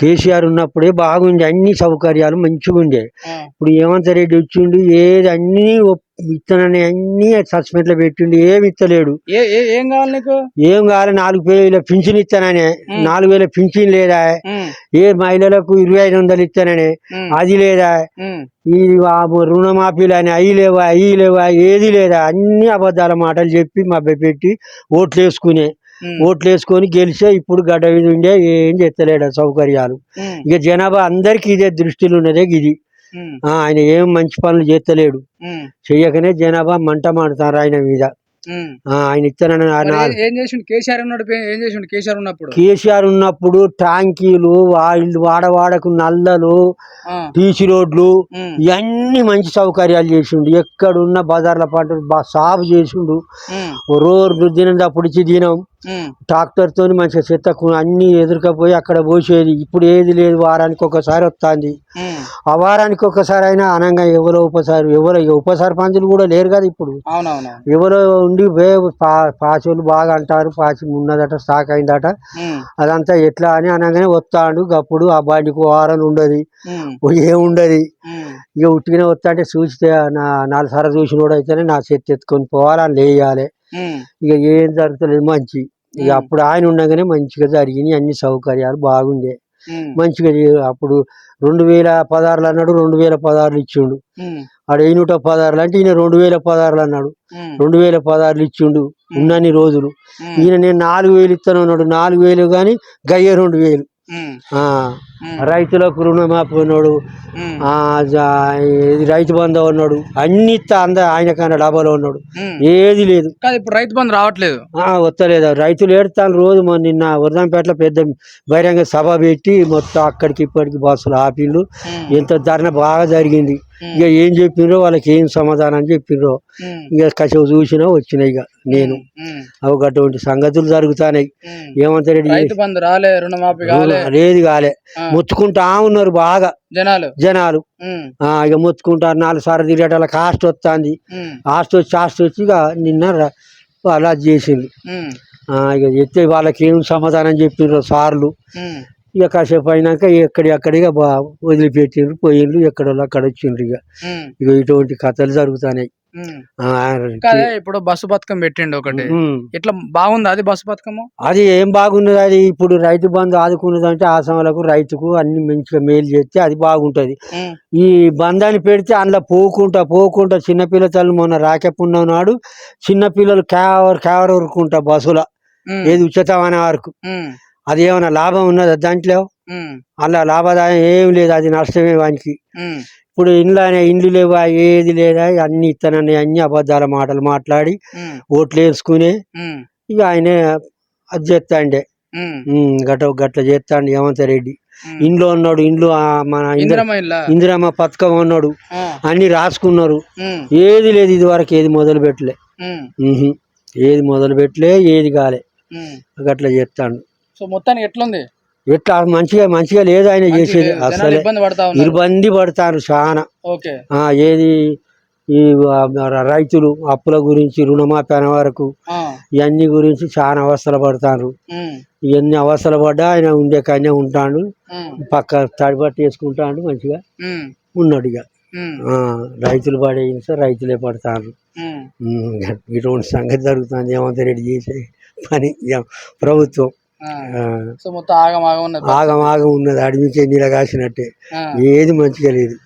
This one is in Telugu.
కేసీఆర్ ఉన్నప్పుడే బాగుండే అన్ని సౌకర్యాలు మంచిగా ఉండే. ఇప్పుడు హేమంత్ రెడ్డి వచ్చిండు ఏది అన్ని ఇత్తనని అన్ని సస్పెండ్లో పెట్టిండు ఏమి ఇత్తలేడు. ఏ కావాలి నీకు? ఏం కావాలి? నాలుగు వేల పింఛన్ ఇస్తాననే నాలుగు వేల పింఛన్ లేదా? ఏ మహిళలకు ఇరవై ఐదు వందలు ఇస్తాననే అది లేదా? ఈ రుణమాఫీలు అని అవి లేవా అవి లేవా ఏది లేదా? అన్ని అబద్ధాల మాటలు చెప్పి మభ్య పెట్టి ఓట్లు వేసుకునే. ఓట్లు వేసుకొని గెలిచే ఇప్పుడు గడ్డ ఉండే ఏం చేస్తలేడు సౌకర్యాలు. ఇక జనాభా అందరికి ఇదే దృష్టిలో ఉన్నదే ఇది ఆయన ఏం మంచి పనులు చేస్తలేడు. చెయ్యకనే జనాభా మంట మాడుతారు ఆయన మీద. ఆయన ఏ- చేసిండు? కేసీఆర్ ఉన్నాడు ఏం చేసిండు? కేసీఆర్ ఉన్నప్పుడు? కేసీఆర్ ఉన్నప్పుడు ట్యాంకీలు వాళ్ళు వాడవాడకు నల్లలు టీసీ రోడ్లు ఇవన్నీ మంచి సౌకర్యాలు చేసిండు. ఎక్కడున్న బజార్ల పంట సాగు చేసిండు. రోజు తినేటప్పుడు ఇచ్చి తినం ఉమ్, ట్రాక్టర్ తోని మంచిగా చెత్త అన్ని ఎదురుకపోయి అక్కడ పోసేది. ఇప్పుడు ఏది లేదు వారానికి ఒకసారి వస్తుంది. ఆ. వారానికి ఒకసారి అయినా అనంగా ఎవరో ఉపసారి ఎవరో ఉపసారి పంచులు కూడా లేరు కదా ఇప్పుడు. ఎవరో ఉండి పాచోళ్ళు బాగా అంటారు. పాచి ఉన్నదట స్టాక్ అయిందట. అదంతా ఎట్లా అని అనగానే వస్తాడు. అప్పుడు ఆ బండికి వారం ఉండదు. ఏముండదు ఇక ఉట్టిగానే వస్తా అంటే చూస్తే నా నాలుగు సార్లు చూసిన అయితేనే నా చేతి ఎత్తుకొని పోవాలని లేయాలి. ఉమ్, ఇక ఏం జరుగుతలేదు మంచి. ఇక అప్పుడు ఆయన ఉండగానే మంచిగా జరిగినాయి అన్ని సౌకర్యాలు బాగుండే. మంచిగా అప్పుడు రెండు వేల పదహారులు అన్నాడు రెండు వేల పదహారులు ఇచ్చిండు. ఆడ నూట పదహారులు అంటే ఈయన రెండు వేల పదహారులు అన్నాడు. రెండు వేల పదహారులు ఇచ్చిండు ఉన్నన్ని రోజులు. ఈయన నేను నాలుగు వేలు ఇస్తాను అన్నాడు. నాలుగు వేలు కానీ గయ్య రెండు వేలు. రైతులకు రుణమాఫీ ఉన్నాడు రైతు బంధు ఉన్నాడు అన్ని అంద ఆయన కన్నా డబ్బాలో ఉన్నాడు. ఏది లేదు. ఇప్పుడు రైతు బంధు రావట్లేదు. వస్తలేదు రైతులు ఏడుతాను రోజు మొన్న నిన్న వరదంపేటలో పెద్ద బహిరంగ సభ పెట్టి మొత్తం అక్కడికి ఇప్పటికి బస్సులు ఆపిళ్ళు. ఎంత ధరణ బాగా జరిగింది. ఇక ఏం చెప్పిండ్రో వాళ్ళకి ఏం సమాధానం చెప్పిండ్రో ఇక కసేపు చూసినా వచ్చినాయి ఇక నేను. అవి అటువంటి సంగతులు జరుగుతాయి. ఏమంత లేదు కాలే. ముత్తుకుంటా ఉన్నారు బాగా. జనాలు. జనాలు. ఇక ముత్తుకుంటారు నాలుగు సార్లు తిరిగేట కాస్ట్ వస్తుంది. కాస్ట్ వచ్చి కాస్ట్ వచ్చి ఇక నిన్న అలా చేసింది ఇక చెప్తే వాళ్ళకి ఏం సమాధానం చెప్పిండ్రు సార్లు. ఇక కాసేపు అయినాక ఎక్కడి అక్కడిగా బా వదిలిపెట్టిండ్రు పోయిండ్రు ఎక్కడ అక్కడ వచ్చిండ్రు ఇక. ఇటువంటి కథలు జరుగుతున్నాయి ఇప్పుడు బస్సు పథకం పెట్టిండు ఒకటి. ఇట్లా బాగుంది అది బస్సు పథకము అది ఏం బాగున్నది అది? ఇప్పుడు రైతు బంధు ఆదుకున్నది అంటే ఆసాములకు రైతుకు అన్ని మంచిగా మేలు చేస్తే అది బాగుంటది. ఈ బంధాన్ని పెడితే అందులో పోకుంటా పోకుంటా చిన్నపిల్ల తల్లి మొన్న రాకెప్పున్న నాడు చిన్నపిల్లలు కేవర్ కేవర్ ఊరుకుంటా బస్సుల. ఏది ఉచితం అనే వరకు అది ఏమైనా లాభం ఉన్నదా దాంట్లో? అలా లాభదాయం ఏం లేదు అది నష్టమే వానికి. ఇప్పుడు ఇండ్లు ఇండ్లు లేవా ఏది లేదా అన్ని ఇత్తనని అన్ని అబద్ధాల మాటలు మాట్లాడి ఓట్లు వేసుకుని ఇక ఆయనే అది చేస్తాండే. గట్ట గట్ల చేస్తాండి హేమంత్ రెడ్డి. ఇంట్లో ఉన్నాడు ఇండ్లు మన ఇందిర ఇందిరమ్మ పథకం ఉన్నాడు అన్ని రాసుకున్నారు. ఏది లేదు ఇది వరకు ఏది మొదలు పెట్టలే. ఏది మొదలు పెట్టలే ఏది కాలే. గట్ల చేస్తాడు. సో మొత్తానికి ఎట్లుంది? ఎట్లా మంచిగా మంచిగా లేదు ఆయన చేసేది అసలే. ఇబ్బంది పడతా ఉన్నారు. ఇబ్బంది పడతారు చాలా. ఓకే. ఆ, ఏది ఈ ఆ, రైతులు అప్పుల గురించి రుణమాఫీ అనే వరకు ఆ, ఇవన్నీ గురించి చాలా అవస్థలు పడతారు. ఉమ్, ఇవన్నీ అవస్థలు పడ్డా ఆయన ఉండే కానీ ఉంటాడు. ఉమ్, పక్క తడిబట్టి వేసుకుంటాడు మంచిగా. ఉమ్, ఉన్నాడు ఇక. ఉమ్, ఆ, రైతులు పడే హింస రైతులే పడతారు. ఉమ్. ఉమ్, ఇటువంటి సంగతి జరుగుతుంది. ఏమంత రెడ్డి చేసే పని ఇక ప్రభుత్వం. సో మొత్తం ఆగం ఆగం ఉన్నది. ఆగం ఆగం ఉన్నది. అడిమికే నీళ్ళ కాసినట్టే. ఏది మంచిగా లేదు.